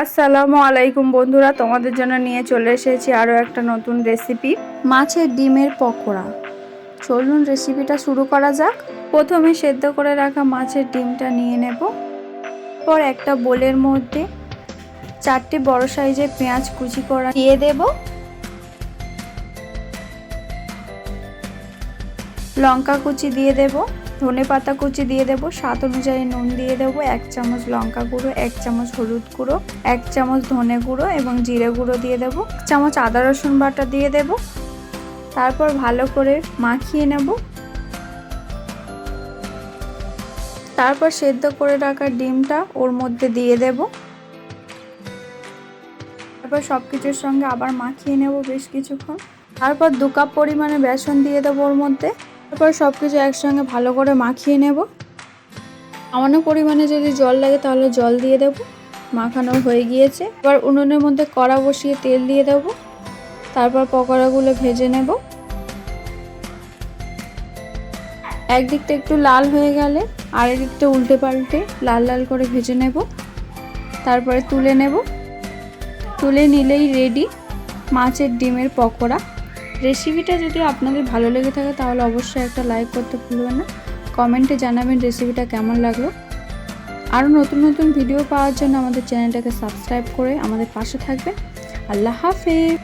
আসসালামু আলাইকুম বন্ধুরা তোমাদের জন্য নিয়ে চলে এসেছি আরও একটা নতুন রেসিপি মাছের ডিমের পকোড়া। চলুন রেসিপিটা শুরু করা যাক। প্রথমে সেদ্ধ করে রাখা মাছের ডিমটা নিয়ে নেব। পর একটা বোলের মধ্যে চারটে বড় সাইজের পেঁয়াজ কুচি করা দিয়ে দেব। লঙ্কা কুচি দিয়ে দেবো। ধনে পাতা কুচি দিয়ে দেবো, স্বাদ অনুযায়ী নুন দিয়ে দেবো, এক চামচ লঙ্কা গুঁড়ো, এক চামচ হলুদ গুঁড়ো, এক চামচ ধনে গুঁড়ো এবং জিরে গুঁড়ো দিয়ে দেবো চামচ আদা রসুন বাটা দিয়ে দেব। তারপর ভালো করে মাখিয়ে নেব। তারপর সেদ্ধ করে রাখা ডিমটা ওর মধ্যে দিয়ে দেব। তারপর সব কিছুর সঙ্গে আবার মাখিয়ে নেব বেশ কিছুক্ষণ। তারপর দু কাপ পরিমাণে বেসন দিয়ে দেবো ওর মধ্যে। তারপর সব কিছু একসঙ্গে ভালো করে মাখিয়ে নেব। সামান্য পরিমাণে যদি জল লাগে তাহলে জল দিয়ে দেব। মাখানো হয়ে গিয়েছে। এবার উনুনের মধ্যে কড়া বসিয়ে তেল দিয়ে দেব। তারপর পকোড়াগুলো ভেজে নেব। একদিকটা একটু লাল হয়ে গেলে আরেক দিকটা উল্টে পাল্টে লাল লাল করে ভেজে নেব। তারপরে তুলে নেব। তুলে নিলেই রেডি মাছের ডিমের পকোড়া। রেসিপিটা যদি আপনাদের ভালো লেগে থাকে, তাহলে অবশ্যই একটা লাইক করতে ভুলবেন না। কমেন্টে জানাবেন রেসিপিটা কেমন লাগল। আরও নতুন নতুন ভিডিও পাওয়ার জন্য আমাদের চ্যানেলটাকে সাবস্ক্রাইব করে আমাদের পাশে থাকবেন। আল্লাহ হাফেজ!